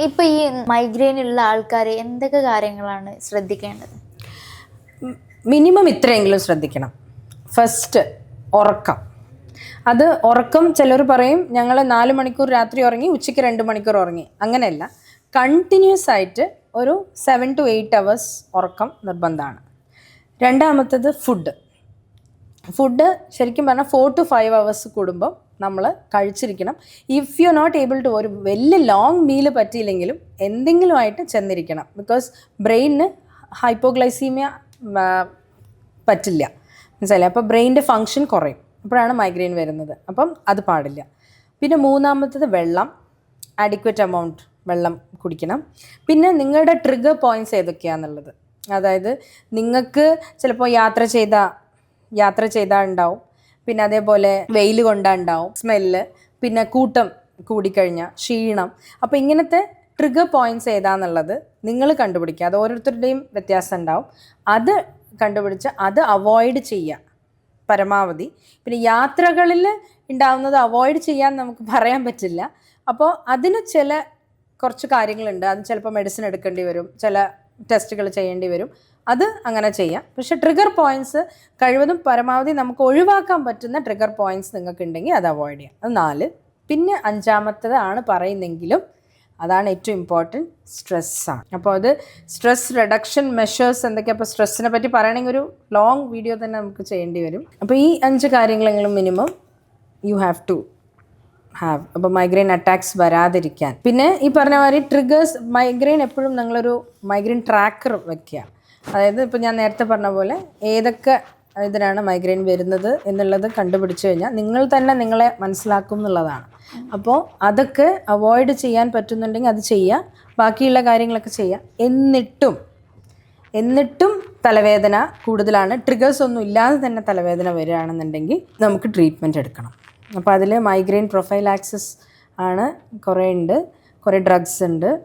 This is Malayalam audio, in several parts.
ഇപ്പൊ ഈ മൈഗ്രെയിൻ ഉള്ള ആൾക്കാർ എന്തൊക്കെ കാര്യങ്ങളാണ് ശ്രദ്ധിക്കേണ്ടത്? മിനിമം ഇത്രയെങ്കിലും ശ്രദ്ധിക്കണം. ഫസ്റ്റ് ഉറക്കം. അത് ഉറക്കം ചിലർ പറയും ഞങ്ങൾ നാല് മണിക്കൂർ രാത്രി ഉറങ്ങി ഉച്ചയ്ക്ക് രണ്ട് മണിക്കൂർ ഉറങ്ങി. അങ്ങനെയല്ല. കണ്ടിന്യൂസ് ആയിട്ട് ഒരു സെവൻ ടു എയ്റ്റ് അവേഴ്സ് ഉറക്കം നിർബന്ധമാണ്. രണ്ടാമത്തത് ഫുഡ് ഫുഡ് ശരിക്കും പറഞ്ഞാൽ ഫോർ ടു ഫൈവ് അവേഴ്സ് കൂടുമ്പോൾ നമ്മൾ കഴിച്ചിരിക്കണം. If you not able to ഒരു വലിയ ലോങ് മീൽ പറ്റിയില്ലെങ്കിലും എന്തെങ്കിലുമായിട്ട് ചെന്നിരിക്കണം. ബിക്കോസ് ബ്രെയിനിന് ഹൈപ്പോഗ്ലൈസീമിയ പറ്റില്ല. മനസ്സിലായി അപ്പോൾ ബ്രെയിനിന്റെ ഫങ്ഷൻ കുറയും. അപ്പോഴാണ് മൈഗ്രെയിൻ വരുന്നത്. അപ്പം അത് പാടില്ല. പിന്നെ മൂന്നാമത്തത് വെള്ളം. അഡിക്വറ്റ് എമൗണ്ട് വെള്ളം കുടിക്കണം. പിന്നെ നിങ്ങളുടെ ട്രിഗർ പോയിന്റ്സ് ഏതൊക്കെയാണെന്നുള്ളത് അതായത് നിങ്ങൾക്ക് ചിലപ്പോൾ യാത്ര ചെയ്ത യാത്ര ചെയ്താൽ ഉണ്ടാവും പിന്നെ അതേപോലെ വെയിൽ കൊണ്ടാൽ ഉണ്ടാവും സ്മെല്ല്. പിന്നെ കൂട്ടം കൂടിക്കഴിഞ്ഞാൽ ക്ഷീണം. അപ്പോൾ ഇങ്ങനത്തെ ട്രിഗർ പോയിന്റ്സ് ഏതാന്നുള്ളത് നിങ്ങൾ കണ്ടുപിടിക്കുക. അത് ഓരോരുത്തരുടെയും വ്യത്യാസം ഉണ്ടാവും. അത് കണ്ടുപിടിച്ച് അത് അവോയ്ഡ് ചെയ്യുക. പരമാവധി. പിന്നെ യാത്രകളിൽ ഉണ്ടാവുന്നത് അവോയ്ഡ് ചെയ്യാൻ നമുക്ക് പറയാൻ പറ്റില്ല. അപ്പോൾ അതിന് ചില കുറച്ച് കാര്യങ്ങളുണ്ട്. അത് ചിലപ്പോൾ മെഡിസിൻ എടുക്കേണ്ടി വരും. ചില ടെസ്റ്റുകൾ ചെയ്യേണ്ടി വരും. അത് അങ്ങനെ ചെയ്യാം. പക്ഷെ ട്രിഗർ പോയിന്റ്സ് കഴിവതും പരമാവധി നമുക്ക് ഒഴിവാക്കാൻ പറ്റുന്ന ട്രിഗർ പോയിന്റ്സ് നിങ്ങൾക്ക് ഉണ്ടെങ്കിൽ അത് അവോയ്ഡ് ചെയ്യാം. അത് നാല്. പിന്നെ അഞ്ചാമത്തതാണ് പറയുന്നെങ്കിലും അതാണ് ഏറ്റവും ഇമ്പോർട്ടന്റ് സ്ട്രെസ്സാണ് അപ്പോൾ അത് സ്ട്രെസ് റിഡക്ഷൻ മെഷേഴ്സ് എന്തൊക്കെയാണ് അപ്പോൾ സ്ട്രെസ്സിനെ പറ്റി പറയണമെങ്കിൽ ഒരു ലോങ് വീഡിയോ തന്നെ നമുക്ക് ചെയ്യേണ്ടി വരും. അപ്പോൾ ഈ അഞ്ച് കാര്യങ്ങളെങ്കിലും minimum you have to have അപ്പോൾ മൈഗ്രെയിൻ അറ്റാക്സ് വരാതിരിക്കാൻ. പിന്നെ ഈ പറഞ്ഞ മാതിരി ട്രിഗേഴ്സ് മൈഗ്രെയിൻ എപ്പോഴും നിങ്ങളൊരു മൈഗ്രെയിൻ ട്രാക്കർ വെക്കുക. അതായത് ഇപ്പോൾ ഞാൻ നേരത്തെ പറഞ്ഞ പോലെ ഏതൊക്കെ ഇതിനാണ് മൈഗ്രെയിൻ വരുന്നത് എന്നുള്ളത് കണ്ടുപിടിച്ചു കഴിഞ്ഞാൽ നിങ്ങൾ തന്നെ നിങ്ങളെ മനസ്സിലാക്കും എന്നുള്ളതാണ്. അപ്പോൾ അതൊക്കെ അവോയ്ഡ് ചെയ്യാൻ പറ്റുന്നുണ്ടെങ്കിൽ അത് ചെയ്യുക. ബാക്കിയുള്ള കാര്യങ്ങളൊക്കെ ചെയ്യുക. എന്നിട്ടും എന്നിട്ടും തലവേദന കൂടുതലാണ്. ട്രിഗേഴ്സ് ഒന്നും ഇല്ലാതെ തന്നെ തലവേദന വരികയാണെന്നുണ്ടെങ്കിൽ നമുക്ക് ട്രീറ്റ്മെന്റ് എടുക്കണം. അപ്പോൾ അതിൽ മൈഗ്രെയിൻ പ്രൊഫൈൽ ആക്സസ് ആണ് കുറേ ഉണ്ട്. കുറേ ഡ്രഗ്സ് ഉണ്ട്.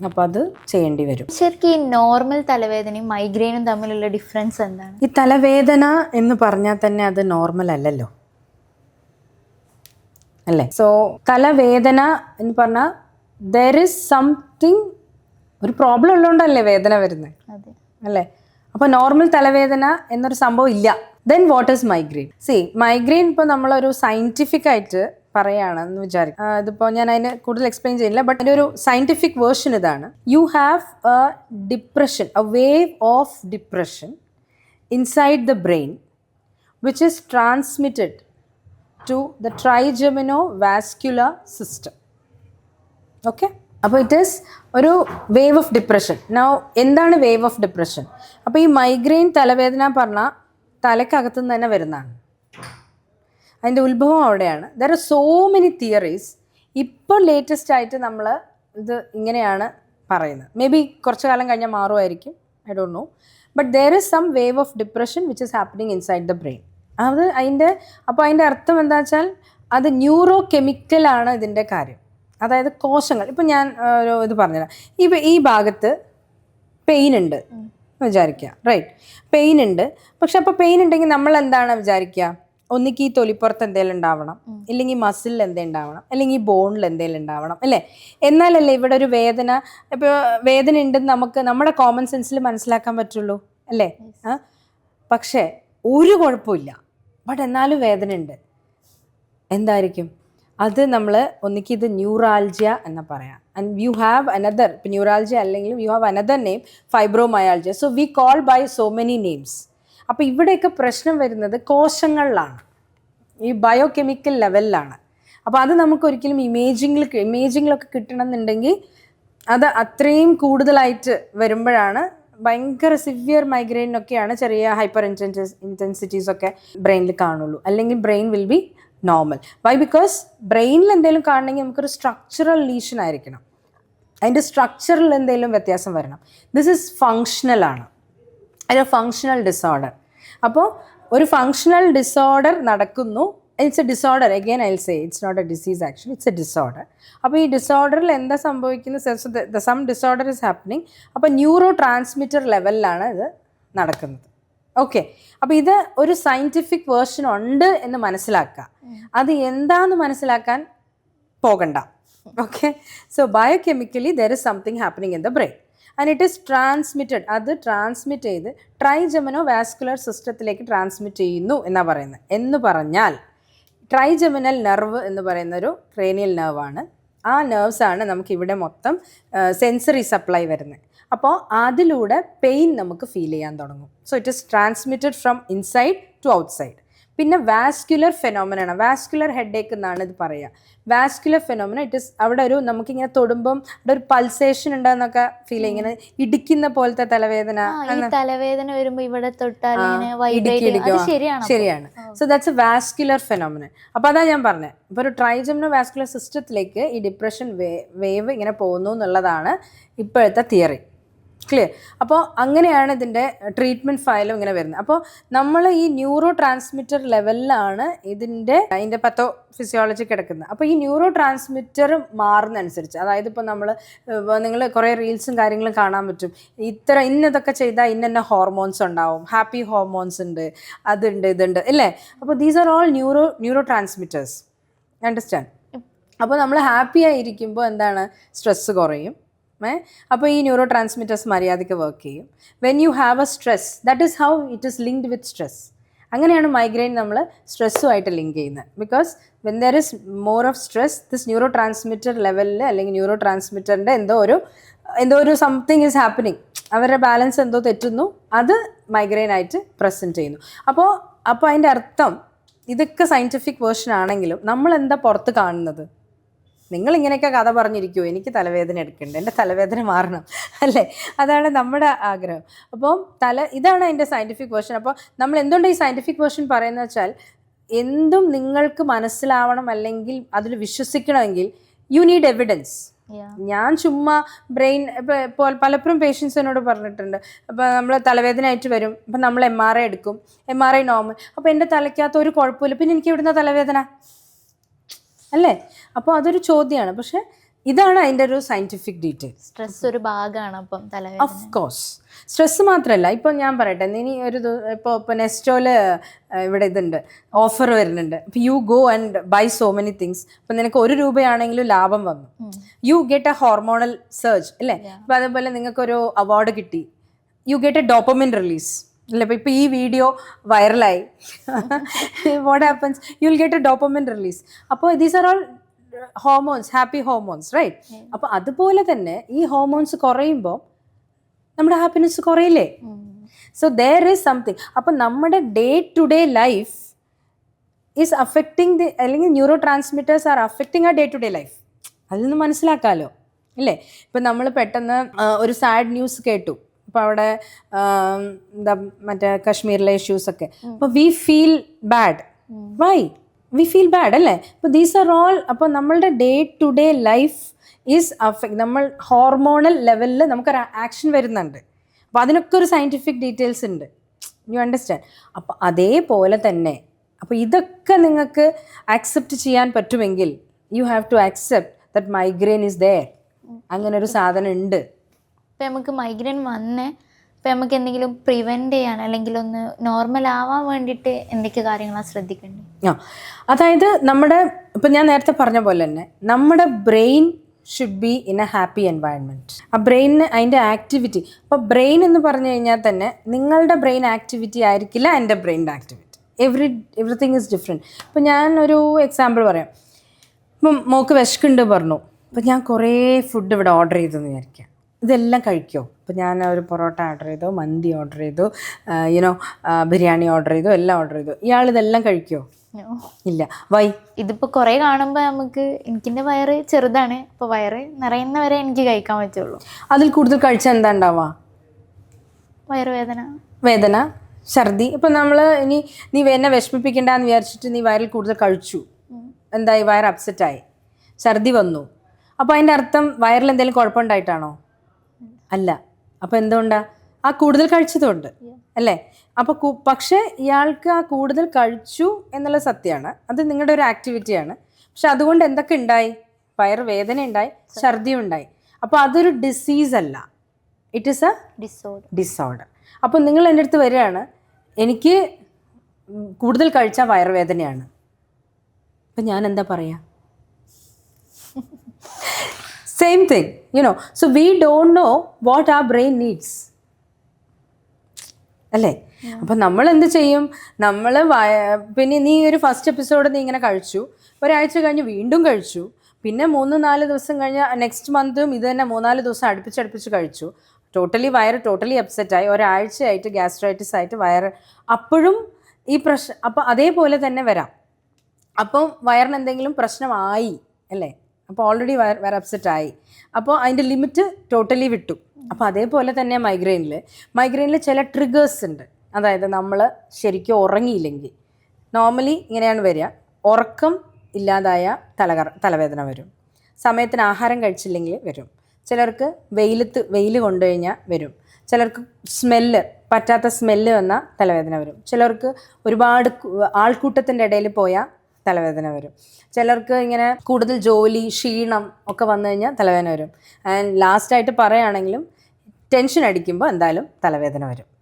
അപ്പോൾ അത് ചെയ്യേണ്ടി വരും. ശരിക്കും ഈ നോർമൽ തലവേദനയും മൈഗ്രെയിനും തമ്മിലുള്ള ഡിഫറൻസ് എന്താണ്? ഈ തലവേദന എന്ന് പറഞ്ഞാൽ തന്നെ അത് നോർമൽ അല്ലല്ലോ. അല്ലേ? സോ തലവേദന എന്ന് പറഞ്ഞാൽ ദർ ഇസ് സംതിങ് ഒരു പ്രോബ്ലം ഉള്ളതുകൊണ്ടല്ലേ വേദന വരുന്നത് അല്ലേ? അപ്പോൾ നോർമൽ തലവേദന എന്നൊരു സംഭവം ഇല്ല. Then what is migraine see migraine ഇപ്പോൾ നമ്മളൊരു സയന്റിഫിക് ആയിട്ട് പറയുകയാണെന്ന് വിചാരിക്കും. ഇതിപ്പോൾ ഞാൻ അതിന് കൂടുതൽ എക്സ്പ്ലെയിൻ ചെയ്യില്ല ബട്ട് അതിന്റെ ഒരു സയന്റിഫിക് വേർഷൻ ഇതാണ്. You have a depression a wave of depression inside the brain which is transmitted to the trigemino vascular system okay അപ്പോൾ ഇറ്റ് ഈസ് ഒരു വേവ് ഓഫ് ഡിപ്രഷൻ നൗ എന്താണ് വേവ് ഓഫ് ഡിപ്രഷൻ അപ്പോൾ ഈ മൈഗ്രെയിൻ തലവേദന പറഞ്ഞാൽ തലക്കകത്തു നിന്ന് തന്നെ വരുന്നതാണ്. അതിന്റെ ഉത്ഭവം അവിടെയാണ്. There are so many theories ഇപ്പോൾ ലേറ്റസ്റ്റ് ആയിട്ട് നമ്മൾ ഇത് ഇങ്ങനെയാണ് പറയുന്നത്. മേ ബി കുറച്ച് കാലം കഴിഞ്ഞാൽ മാറുമായിരിക്കും. I don't know but there is some wave of depression which is happening inside the brain അത് അതിന്റെ അപ്പോൾ അതിന്റെ അർത്ഥം എന്താ വെച്ചാൽ അത് ന്യൂറോ കെമിക്കലാണ് ഇതിന്റെ കാര്യം. അതായത് കോശങ്ങൾ. ഇപ്പം ഞാൻ ഒരു ഇത് പറഞ്ഞുതരാം. ഇപ്പം ഈ ഭാഗത്ത് പെയിൻ ഉണ്ട് വിചാരിക്കുക. റൈറ്റ് പെയിൻ ഉണ്ട്. പക്ഷെ അപ്പോൾ പെയിൻ ഉണ്ടെങ്കിൽ നമ്മൾ എന്താണ് വിചാരിക്കുക? ഒന്നിക്ക് ഈ തൊലിപ്പുറത്ത് എന്തെങ്കിലും ഉണ്ടാവണം. ഇല്ലെങ്കിൽ മസിലിൽ എന്തെങ്കിലും ഉണ്ടാവണം. അല്ലെങ്കിൽ ബോണിൽ എന്തെങ്കിലും ഉണ്ടാവണം. അല്ലേ? എന്നാലല്ലേ ഇവിടെ ഒരു വേദന ഇപ്പോൾ വേദന ഉണ്ടെന്ന് നമുക്ക് നമ്മുടെ കോമൺ സെൻസിൽ മനസ്സിലാക്കാൻ പറ്റുള്ളൂ. അല്ലേ? പക്ഷേ ഒരു കുഴപ്പമില്ല. ബട്ട് എന്നാലും വേദന ഉണ്ട്. എന്തായിരിക്കും? അത് നമ്മൾ ഒന്നിക്ക് ഇത് ന്യൂറാൾജിയ എന്ന് പറയാം. ആൻഡ് യു ഹാവ് അനദർ ഇപ്പം ന്യൂറാൾജിയ അല്ലെങ്കിലും you have another name fibromyalgia so we call by so many names അപ്പോൾ ഇവിടെയൊക്കെ പ്രശ്നം വരുന്നത് കോശങ്ങളിലാണ്. ഈ ബയോ കെമിക്കൽ ലെവലിലാണ് അപ്പോൾ അത് നമുക്ക് ഒരിക്കലും ഇമേജിങ്ങിൽ ഇമേജിങ്ങിലൊക്കെ കിട്ടണമെന്നുണ്ടെങ്കിൽ അത് അത്രയും കൂടുതലായിട്ട് വരുമ്പോഴാണ് ഭയങ്കര സിവിയർ മൈഗ്രെയിനൊക്കെയാണ് ചെറിയ ഹൈപ്പർ ഇന്റൻസ് ഇന്റൻസിറ്റീസ് ഒക്കെ ബ്രെയിനിൽ കാണുള്ളൂ. അല്ലെങ്കിൽ brain will be normal why because ബ്രെയിനിൽ എന്തെങ്കിലും കാണണമെങ്കിൽ നമുക്കൊരു സ്ട്രക്ചറൽ ലീഷൻ ആയിരിക്കണം. അതിന്റെ സ്ട്രക്ചറിൽ എന്തെങ്കിലും വ്യത്യാസം വരണം. ദിസ് ഇസ് ആണ്. ഒരു ഫങ്ഷണൽ ഡിസോർഡർ അപ്പോൾ ഒരു ഫങ്ഷണൽ ഡിസോർഡർ നടക്കുന്നു. It's a disorder again I say it's not a disease actually it's a disorder അപ്പോൾ ഈ ഡിസോർഡറിൽ എന്താ സംഭവിക്കുന്നത് സം ഡിസോർഡർ ഇസ് ഹാപ്പനിങ് അപ്പോൾ ന്യൂറോ ട്രാൻസ്മിറ്റർ ലെവലിലാണ് ഇത് നടക്കുന്നത്. ഓക്കെ അപ്പോൾ ഇത് ഒരു സയന്റിഫിക് വേർഷൻ ഉണ്ട് എന്ന് മനസ്സിലാക്കുക. അത് എന്താന്ന് മനസ്സിലാക്കാൻ പോകണ്ട. Okay so biochemically there is something happening in the brain and it is transmitted അത് ട്രാൻസ്മിറ്റ് ചെയ്ത് ട്രൈജമനോ വാസ്കുലർ സിസ്റ്റത്തിലേക്ക് ട്രാൻസ്മിറ്റ് ചെയ്യുന്നു എന്നാണ് പറയുന്നത്. എന്ന് പറഞ്ഞാൽ ട്രൈജമിനൽ നെർവ് എന്ന് പറയുന്നൊരു ക്രേനിയൽ നെർവാണ് ആ നെർവ്സാണ് നമുക്കിവിടെ മൊത്തം സെൻസറി സപ്ലൈ വരുന്നത്. അപ്പോൾ അതിലൂടെ പെയിൻ നമുക്ക് ഫീൽ ചെയ്യാൻ തുടങ്ങും. So it is transmitted from inside to outside പിന്നെ വാസ്കുലർ ഫെനോമിനാണ് വാസ്കുലർ ഹെഡേക്ക് എന്നാണ് ഇത് പറയുക. വാസ്കുലർ ഫെനോമിന ഇറ്റ് ഇസ് അവിടെ ഒരു നമുക്കിങ്ങനെ തൊടുമ്പം അവിടെ ഒരു പൾസേഷൻ ഉണ്ടെന്നൊക്കെ ഫീൽ ഇങ്ങനെ ഇടിക്കുന്ന പോലത്തെ തലവേദന തലവേദന വരുമ്പോൾ ഇവിടെ തൊട്ടാൽ ശരിയാണ് so that's a vascular phenomena അപ്പോൾ അതാ ഞാൻ പറഞ്ഞത് ഇപ്പോൾ ഒരു ട്രൈജമിനോ വാസ്കുലർ സിസ്റ്റത്തിലേക്ക് ഈ ഡിപ്രഷൻ വേവ് ഇങ്ങനെ പോകുന്നു എന്നുള്ളതാണ് ഇപ്പോഴത്തെ തിയറി ക്ലിയർ അപ്പോൾ അങ്ങനെയാണ് ഇതിന്റെ ട്രീറ്റ്മെന്റ് ഫയലും ഇങ്ങനെ വരുന്നത്. അപ്പോൾ നമ്മൾ ഈ ന്യൂറോ ട്രാൻസ്മിറ്റർ ലെവലിലാണ് ഇതിന്റെ അതിന്റെ പത്തോ ഫിസിയോളജി കിടക്കുന്നത്. അപ്പോൾ ഈ ന്യൂറോ ട്രാൻസ്മിറ്റർ മാറുന്നതനുസരിച്ച് അതായത് ഇപ്പോൾ നമ്മൾ നിങ്ങൾ കുറേ റീൽസും കാര്യങ്ങളും കാണാൻ പറ്റും. ഇത്ര ഇന്നതൊക്കെ ചെയ്താൽ ഇന്ന ഹോർമോൺസ് ഉണ്ടാവും. ഹാപ്പി ഹോർമോൺസ് ഉണ്ട്. അതുണ്ട് ഇതുണ്ട്. അല്ലേ അപ്പോൾ these are all neuro neurotransmitters understand അപ്പോൾ നമ്മൾ ഹാപ്പി ആയിരിക്കുമ്പോൾ എന്താണ്? സ്ട്രെസ്സ് കുറയും. അപ്പോൾ ഈ ന്യൂറോ ട്രാൻസ്മിറ്റേഴ്സ് മര്യാദയ്ക്ക് വർക്ക് ചെയ്യും. When you have a stress that is how it is linked with stress അങ്ങനെയാണ് മൈഗ്രെയിൻ നമ്മൾ സ്ട്രെസ്സുമായിട്ട് ലിങ്ക് ചെയ്യുന്നത്. Because when there is more of stress this neurotransmitter ലെവലിൽ അല്ലെങ്കിൽ ന്യൂറോ ട്രാൻസ്മിറ്ററിന്റെ എന്തോ ഒരു എന്തോ ഒരു സംതിങ് ഈസ് ഹാപ്പനിങ് അവരുടെ ബാലൻസ് എന്തോ തെറ്റുന്നു അത് മൈഗ്രെയിൻ ആയിട്ട് പ്രസന്റ് ചെയ്യുന്നു. അപ്പോൾ അപ്പോൾ അതിന്റെ അർത്ഥം ഇതൊക്കെ സയന്റിഫിക് വേർഷൻ ആണെങ്കിലും നമ്മൾ എന്താ പുറത്ത് കാണുന്നത്? നിങ്ങൾ ഇങ്ങനെയൊക്കെ കഥ പറഞ്ഞിരിക്കുമോ എനിക്ക് തലവേദന എടുക്കേണ്ട എന്റെ തലവേദന മാറണം അല്ലേ? അതാണ് നമ്മുടെ ആഗ്രഹം. അപ്പം തല ഇതാണ് അതിന്റെ സയന്റിഫിക് വേർഷൻ അപ്പോൾ നമ്മൾ എന്തുകൊണ്ട് ഈ സയന്റിഫിക് വേർഷൻ പറയുന്നത് വെച്ചാൽ എന്തും നിങ്ങൾക്ക് മനസ്സിലാവണം അല്ലെങ്കിൽ അതിൽ വിശ്വസിക്കണമെങ്കിൽ യു നീഡ് എവിഡൻസ് ഞാൻ ചുമ്മാ ബ്രെയിൻ ഇപ്പോൾ പലപ്പോഴും പേഷ്യൻസ് എന്നോട് പറഞ്ഞിട്ടുണ്ട്. അപ്പോൾ നമ്മൾ തലവേദന ആയിട്ട് വരും. അപ്പം നമ്മൾ എം ആർ ഐ എടുക്കും. എം ആർ ഐ നോർമൽ അപ്പോൾ എന്റെ തലയ്ക്കകത്ത് ഒരു കുഴപ്പമില്ല. പിന്നെ എനിക്ക് എവിടുന്ന തലവേദന? അല്ലേ? അപ്പോൾ അതൊരു ചോദ്യമാണ് പക്ഷെ ഇതാണ് അതിന്റെ ഒരു സയന്റിഫിക് ഡീറ്റെയിൽസ് സ്ട്രെസ് ഒരു ഭാഗമാണ് അപ്പം തല ഓഫ് കോഴ്സ് സ്ട്രെസ് മാത്രമല്ല ഇപ്പം ഞാൻ പറയട്ടെ ഇനി ഒരു ഇപ്പോൾ ഇപ്പോൾ നെസ്റ്റോൽ ഇവിടെ ഇതുണ്ട്. ഓഫർ വരുന്നുണ്ട്. അപ്പോൾ you go and buy so many things ഇപ്പം നിനക്ക് ഒരു രൂപയാണെങ്കിലും ലാഭം വന്നു. You get a hormonal surge അല്ലേ? അപ്പോൾ അതേപോലെ നിങ്ങൾക്കൊരു അവാർഡ് കിട്ടി. You get a dopamine release അല്ലേ ഇപ്പോൾ ഇപ്പം ഈ വീഡിയോ വൈറലായി what happens you will get a dopamine release അപ്പോൾ these are all hormones happy hormones right അപ്പോൾ അതുപോലെ തന്നെ ഈ ഹോർമോൺസ് കുറയുമ്പോൾ നമ്മുടെ ഹാപ്പിനെസ് കുറയില്ലേ? സോ ദർ ഈസ് സംതിങ് അപ്പം നമ്മുടെ day to day life is affecting the അല്ലെങ്കിൽ ന്യൂറോ ട്രാൻസ്മിറ്റേഴ്സ് ആർ അഫക്റ്റിംഗ് ആ ഡേ ടു ഡേ ലൈഫ് അതിൽ നിന്ന് മനസ്സിലാക്കാമല്ലോ ഇല്ലേ? ഇപ്പം നമ്മൾ പെട്ടെന്ന് ഒരു സാഡ് ന്യൂസ് കേട്ടു. ഇപ്പം അവിടെ എന്താ മറ്റേ കശ്മീരിലെ ഇഷ്യൂസ് ഒക്കെ. അപ്പോൾ we feel bad why we feel bad അല്ലേ? അപ്പോൾ ദീസ് ആർ ഓൾ അപ്പോൾ നമ്മളുടെ day to day life is affect നമ്മൾ ഹോർമോണൽ ലെവലിൽ നമുക്കൊരു ആക്ഷൻ വരുന്നുണ്ട്. അപ്പോൾ അതിനൊക്കെ ഒരു സയന്റിഫിക് ഡീറ്റെയിൽസ് ഉണ്ട്. യു അണ്ടർസ്റ്റാൻഡ് അപ്പോൾ അതേപോലെ തന്നെ അപ്പോൾ ഇതൊക്കെ നിങ്ങൾക്ക് ആക്സെപ്റ്റ് ചെയ്യാൻ പറ്റുമെങ്കിൽ you have to accept that migraine is there അങ്ങനെ ഒരു സാധനം ഉണ്ട്. ഇപ്പം നമുക്ക് മൈഗ്രെയിൻ വന്ന് ഇപ്പം നമുക്ക് എന്തെങ്കിലും പ്രിവെന്റ് ചെയ്യാൻ അല്ലെങ്കിൽ ഒന്ന് നോർമൽ ആവാൻ വേണ്ടിയിട്ട് എന്തൊക്കെ കാര്യങ്ങളാണ് ശ്രദ്ധിക്കേണ്ടത്? ആ അതായത് നമ്മുടെ ഇപ്പം ഞാൻ നേരത്തെ പറഞ്ഞ പോലെ തന്നെ നമ്മുടെ brain should be in a happy environment ആ ബ്രെയിനിന് അതിന്റെ ആക്ടിവിറ്റി അപ്പോൾ ബ്രെയിൻ എന്ന് പറഞ്ഞു കഴിഞ്ഞാൽ തന്നെ നിങ്ങളുടെ ബ്രെയിൻ ആക്ടിവിറ്റി ആയിരിക്കില്ല എന്റെ ബ്രെയിനിന്റെ activity every everything is different ഇപ്പം ഞാൻ ഒരു എക്സാമ്പിൾ പറയാം. ഇപ്പം മോക്ക് വിശക്കുണ്ട് പറഞ്ഞു. അപ്പം ഞാൻ കുറേ ഫുഡ് ഇവിടെ ഓർഡർ ചെയ്തെന്ന് വിചാരിക്കാം ഇതെല്ലാം കഴിക്കുമോ ഇപ്പം ഞാൻ ഒരു പൊറോട്ട ഓർഡർ ചെയ്തോ മന്തി ഓർഡർ ചെയ്തു യുനോ ബിരിയാണി ഓർഡർ ചെയ്തു എല്ലാം ഓർഡർ ചെയ്തു. ഇയാൾ ഇതെല്ലാം കഴിക്കുമോ ഇല്ല. വൈ ഇതിപ്പോൾ കുറെ കാണുമ്പോൾ നമുക്ക് എനിക്കിന്റെ വയറ് ചെറുതാണ്. അപ്പോൾ വയറ് നിറയുന്നവരെ എനിക്ക് കഴിക്കാൻ പറ്റുള്ളൂ. അതിൽ കൂടുതൽ കഴിച്ചാൽ എന്താ ഉണ്ടാവുക? വയറുവേദന വേദന. ഛർദി. ഇപ്പം നമ്മൾ ഇനി നീ എന്നെ വിഷമിപ്പിക്കണ്ടെന്ന് വിചാരിച്ചിട്ട് നീ വയറിൽ കൂടുതൽ കഴിച്ചു. എന്തായി? വയർ അപ്സെറ്റായി ഛർദി വന്നു. അപ്പോൾ അതിന്റെ അർത്ഥം വയറിൽ എന്തെങ്കിലും കുഴപ്പമുണ്ടായിട്ടാണോ അല്ല. അപ്പോൾ എന്തുകൊണ്ടാ? ആ കൂടുതൽ കഴിച്ചതുകൊണ്ട്. അല്ലേ? അപ്പോൾ പക്ഷെ ഇയാൾക്ക് ആ കൂടുതൽ കഴിച്ചു എന്നുള്ള സത്യമാണ് അത് നിങ്ങളുടെ ഒരു ആക്ടിവിറ്റിയാണ്. പക്ഷെ അതുകൊണ്ട് എന്തൊക്കെ ഉണ്ടായി? വയറ് വേദന ഉണ്ടായി ഛർദിയും ഉണ്ടായി. അപ്പോൾ അതൊരു ഡിസീസ് അല്ല. It is a disorder disorder അപ്പോൾ നിങ്ങൾ എന്റെ അടുത്ത് വരികയാണ്. എനിക്ക് കൂടുതൽ കഴിച്ചാൽ വയറുവേദനയാണ്. അപ്പം ഞാൻ എന്താ പറയുക same thing you know so we don't know what are brain needs അല്ലേ? അപ്പം നമ്മൾ എന്ത് ചെയ്യും? നമ്മൾ പിന്നെ നീ ഒരു ഫസ്റ്റ് എപ്പിസോഡ് നീ ഇങ്ങനെ കഴിച്ചു. ഒരാഴ്ച കഴിഞ്ഞ് വീണ്ടും കഴിച്ചു. പിന്നെ മൂന്ന് നാല് ദിവസം കഴിഞ്ഞ് നെക്സ്റ്റ് മന്തും ഇത് തന്നെ മൂന്നാൽ ദിവസം അടുപ്പിച്ചടുപ്പിച്ച് കഴിച്ചു. ടോട്ടലി വയറ് ടോട്ടലി അപ്സെറ്റായി ഒരാഴ്ചയായിട്ട് ഗ്യാസ്ട്രൈറ്റിസ് ആയിട്ട് വയറ്. അപ്പോഴും ഈ പ്രശ്നം അപ്പം അതേപോലെ തന്നെ വരാം. അപ്പം വയറിന് എന്തെങ്കിലും പ്രശ്നമായി അല്ലേ? അപ്പോൾ ഓൾറെഡി വയർ വയർ അപ്സെറ്റ് ആയി. അപ്പോൾ അതിന്റെ ലിമിറ്റ് ടോട്ടലി വിട്ടു. അപ്പോൾ അതേപോലെ തന്നെ മൈഗ്രെയിനിൽ മൈഗ്രെയിനിൽ ചില ട്രിഗേഴ്സ് ഉണ്ട്. അതായത് നമ്മൾ ശരിക്കും ഉറങ്ങിയില്ലെങ്കിൽ. നോർമലി ഇങ്ങനെയാണ് വരിക. ഉറക്കം ഇല്ലാതായ തലകറ തലവേദന വരും. സമയത്തിന് ആഹാരം കഴിച്ചില്ലെങ്കിൽ വരും. ചിലർക്ക് വെയിലത്ത് വെയിൽ കൊണ്ടു കഴിഞ്ഞാൽ വരും. ചിലർക്ക് സ്മെല്ല് പറ്റാത്ത സ്മെല്ല് വന്നാൽ തലവേദന വരും. ചിലർക്ക് ഒരുപാട് ആൾക്കൂട്ടത്തിന്റെ ഇടയിൽ പോയാൽ തലവേദന വരും. ചിലർക്ക് ഇങ്ങനെ കൂടുതൽ ജോലി ക്ഷീണം ഒക്കെ വന്നു കഴിഞ്ഞാൽ തലവേദന വരും. ആൻഡ് ലാസ്റ്റായിട്ട് പറയുകയാണെങ്കിലും ടെൻഷൻ അടിക്കുമ്പോൾ എന്തായാലും തലവേദന വരും.